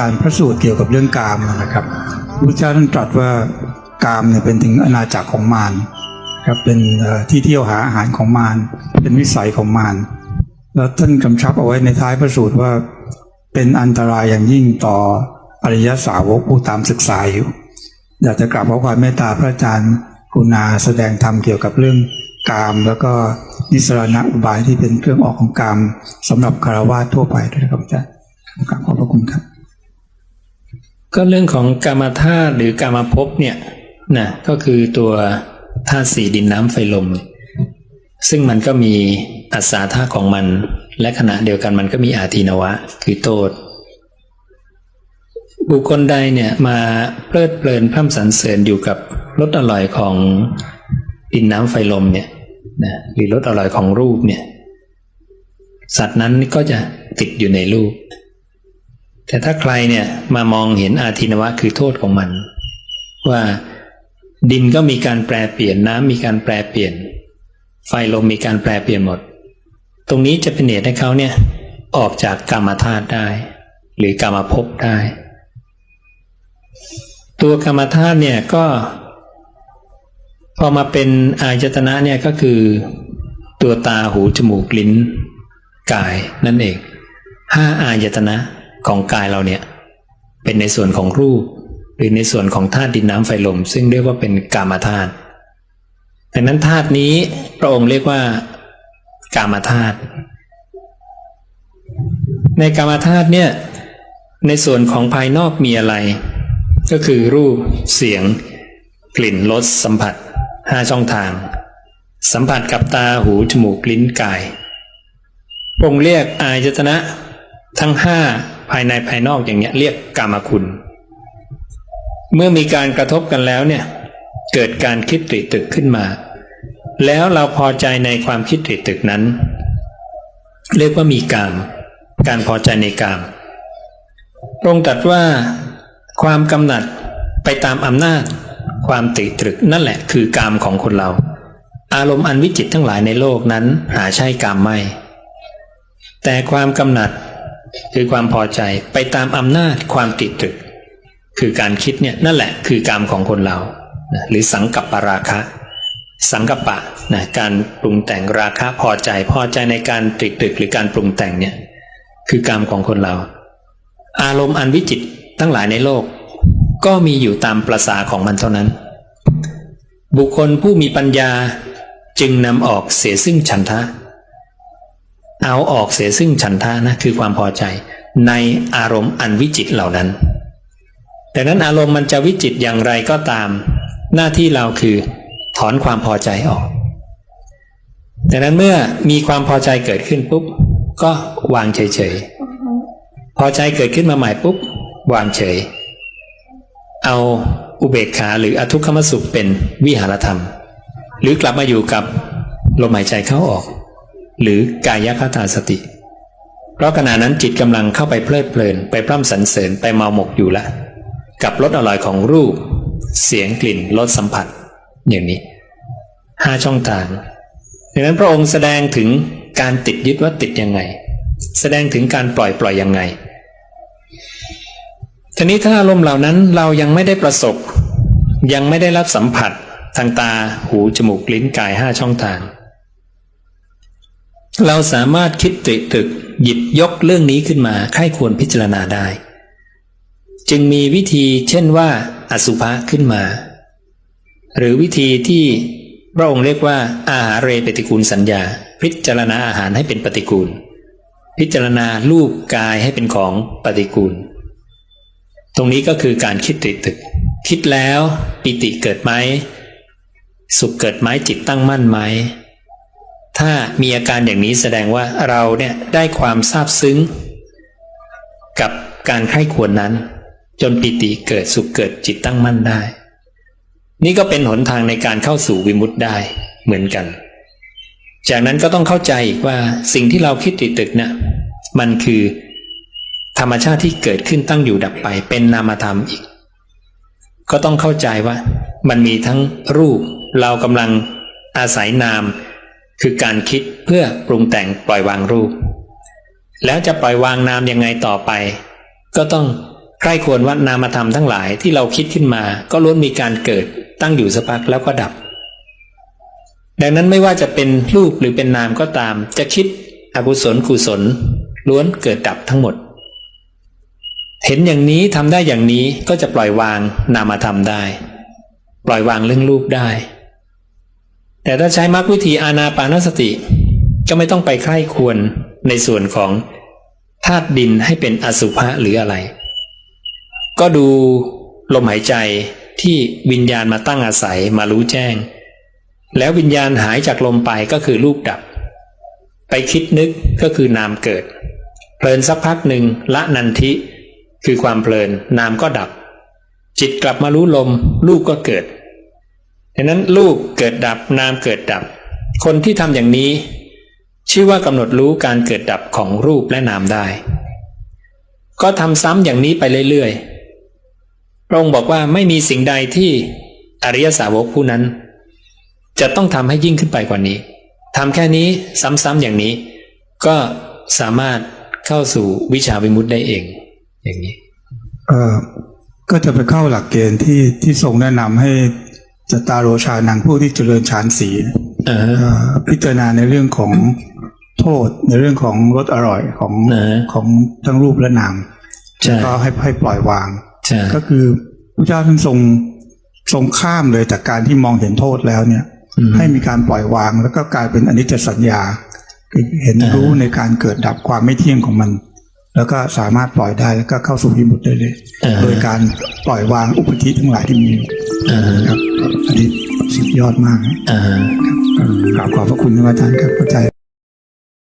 อ่านพระสูตรเกี่ยวกับเรื่องกามนะครับพระเจ้าท่านตรัสว่ากามเนี่ยเป็นถึงอาณาจักรของมารครับเป็นที่เที่ยวหาอาหารของมารเป็นวิสัยของมารแล้วท่านกำชับเอาไว้ในท้ายพระสูตรว่าเป็นอันตรายอย่างยิ่งต่ออริยสาวกผู้ตามศึกษาอยู่ อยากจะกราบขอความเมตตาพระอาจารย์กุณาแสดงธรรมเกี่ยวกับเรื่องกาม แล้วก็นิสรณอุบายที่เป็นเครื่องออกของกามสำหรับคารวะทั่วไปด้วยนะครับอาจารย์กราบขอบพระคุณครับ ก็เรื่องของกามธาตุหรือกามภพเนี่ยนะก็คือตัวธาตุสี่ดินน้ำไฟลม ซึ่งมันก็มีอัศาธาตุของมัน และขณะเดียวกันมันก็มีอาทินวะ คือโทษบุคคลใดเนี่ยมาเพลิดเพลินพร่ำสรรเสริญอยู่กับรสอร่อยของดินน้ำไฟลมเนี่ยนะหรือรสอร่อยของรูปเนี่ย สัตว์นั้นก็จะติดอยู่ในรูป แต่ถ้าใครเนี่ยมามองเห็นอาทินวะคือโทษของมัน ว่าดินก็มีการแปรเปลี่ยนน้ำมีการแปรเปลี่ยน ไฟลมมีการแปรเปลี่ยนหมด ตรงนี้จะเป็นเหตุให้เขาเนี่ยออกจากกรรมธาตุได้ หรือกรรมภพได้ ตัวกรรมธาตุเนี่ยก็พอมาเป็นอายตนะเนี่ยก็คือ ตัวตาหูจมูกลิ้น กายนั่นเองห้าอายตนะ ของกายเราเนี่ยเป็นในส่วนของรูป หรือในส่วนของธาตุดินน้ำไฟลม ซึ่งเรียกว่าเป็นกามธาตุดังนั้นธาตุนี้พระองค์เรียกว่ากามธาตุในกามธาตุเนี่ยในส่วนของภายนอกมีอะไร ก็คือรูปเสียง กลิ่นรสสัมผัสห้าช่องทาง สัมผัสกับตาหูจมูกลิ้นกายพระองค์เรียกอายตนะทั้งห้า ภายในภายนอกอย่างเนี้ยเรียกกามคุณ เมื่อมีการกระทบกันแล้วเนี่ยเกิดการคิดตริตึกขึ้นมา แล้วเราพอใจในความคิดตริตึกนั้น เรียกว่ามีกาม การพอใจในกามพระองค์ตรัสว่าความกำหนัดไปตามอำนาจ ความติตรึกนั่นแหละคือกามของคนเรา อารมณ์อันวิจิตทั้งหลายในโลกนั้นหาใช่กามไม่ แต่ความกำหนัด คือความพอใจไปตามอำนาจความติดตรึก คือการคิดเนี่ยนั่นแหละคือกามของคนเรานะหรือสังกัปปราคะ สังกัปปะนะการปรุงแต่งราคะพอใจพอใจในการติดตรึกหรือการปรุงแต่งเนี่ยคือกามของคนเรา อารมณ์อันวิจิตทั้งหลายในโลก ก็มีอยู่ตามประสาของมันเท่านั้น บุคคลผู้มีปัญญาจึงนำออกเสียซึ่งฉันทะ เอาออกเสียซึ่งฉันทะนะคือความพอใจ ในอารมณ์อันวิจิตเหล่านั้นดังนั้นอารมณ์มันจะวิจิตอย่างไรก็ตาม หน้าที่เราคือ ถอนความพอใจออกดังนั้นเมื่อมีความพอใจเกิดขึ้นปุ๊บ ก็วางเฉยๆ พอใจเกิดขึ้นมาใหม่ปุ๊บ วางเฉย เอาอุเบกขาหรืออทุกขมสุขเป็นวิหารธรรม หรือกลับมาอยู่กับลมหายใจเข้าออก หรือกายคตาสติ เพราะขณะนั้นจิตกำลังเข้าไปเพลิดเพลิน ไปพร่ำสรรเสริญไปเมาหมกอยู่ละ กับรสอร่อยของรูป เสียงกลิ่นรสสัมผัส อย่างนี้ห้าช่องทางดังนั้นพระองค์แสดงถึงการติดยึดว่าติดยังไง แสดงถึงการปล่อยปล่อยยังไงทีนี้ถ้าอารมณ์เหล่านั้นเรายังไม่ได้ประสบ ยังไม่ได้รับสัมผัส ทางตาหูจมูกลิ้นกายห้าช่องทาง เราสามารถคิดตริตึกหยิบยกเรื่องนี้ขึ้นมาใครควรพิจารณาได้ จึงมีวิธีเช่นว่า อสุภะขึ้นมา หรือวิธีที่พระองค์เรียกว่า อาหารเรปฏิกูลสัญญา พิจารณาอาหารให้เป็นปฏิกูล พิจารณารูปกายให้เป็นของปฏิกูล ตรงนี้ก็คือการคิดตริตึก คิดแล้วปิติเกิดไหมสุขเกิดไหมจิตตั้งมั่นไหม ถ้ามีอาการอย่างนี้แสดงว่าเราเนี่ยได้ความซาบซึ้ง กับการไข้ควรนั้น จนปิติเกิดสุขเกิดจิตตั้งมั่นได้ นี่ก็เป็นหนทางในการเข้าสู่วิมุตติได้เหมือนกัน จากนั้นก็ต้องเข้าใจอีกว่าสิ่งที่เราคิดติดตึกนะ่ะมันคือ ธรรมชาติที่เกิดขึ้นตั้งอยู่ดับไป เป็นนามธรรมอีก ก็ต้องเข้าใจว่า มันมีทั้งรูป เรากำลังอาศัยนาม คือการคิดเพื่อปรุงแต่งปล่อยวางรูป แล้วจะปล่อยวางนามยังไงต่อไป ก็ต้องใกล้ควรว่านามธรรมทั้งหลายที่เราคิดขึ้นมา ก็ล้วนมีการเกิดตั้งอยู่สักพักแล้วก็ดับ ดังนั้นไม่ว่าจะเป็นรูปหรือเป็นนามก็ตาม จะคิดอกุศลกุศล ล้วนเกิดดับทั้งหมด เห็นอย่างนี้ทำได้อย่างนี้ก็จะปล่อยวางนามธรรมได้ ปล่อยวางเรื่องรูปได้ แต่ถ้าใช้มรรควิธีอานาปานสติ ก็ไม่ต้องไปใคร่ควรในส่วนของธาตุดินให้เป็นอสุภะหรืออะไร ก็ดูลมหายใจที่วิญญาณมาตั้งอาศัยมารู้แจ้ง แล้ววิญญาณหายจากลมไปก็คือรูปดับ ไปคิดนึกก็คือนามเกิด เพลินสักพักหนึ่งละนันทิ คือความเพลินนามก็ดับ จิตกลับมารู้ลมรูปก็เกิด ดังนั้นรูปเกิดดับนามเกิดดับ คนที่ทำอย่างนี้ ชื่อว่ากำหนดรู้การเกิดดับของรูปและนามได้ ก็ทำซ้ำอย่างนี้ไปเรื่อยๆพระองค์บอกว่าไม่มีสิ่งใดที่อริยสาวกผู้นั้น จะต้องทำให้ยิ่งขึ้นไปกว่านี้ทำแค่นี้ซ้ำๆอย่างนี้ ก็สามารถเข้าสู่วิชาวิมุตติได้เอง อย่างนี้ เออก็จะไปเข้าหลักเกณฑ์ที่ที่ทรงแนะนำให้ จตารโรชานังผู้ที่เจริญฌานสีเออเอ่อพิจารณาในเรื่องของโทษในเรื่องของรสอร่อยของเออของทั้งรูปและนามใช่แล้วก็ให้ให้ปล่อยวางใช่ก็คือพระเจ้าท่านทรงทรงข้ามเลยจากการที่มองเห็นโทษแล้วเนี่ยอืมให้มีการปล่อยวาง แล้วก็กลายเป็นอนิจจสัญญาคือเห็นอ่ารู้ในการเกิดดับความไม่เที่ยงของมัน แล้วก็สามารถปล่อยได้แล้วก็เข้าสู่วิมุตติได้เลยเออโดยการปล่อยวางอุปธิทั้งหลายที่มีอยู่เออ ครับอันนี้สุดยอดมากนะเออครับกราบขอบพระคุณท่านอาจารย์ครับเข้าใจ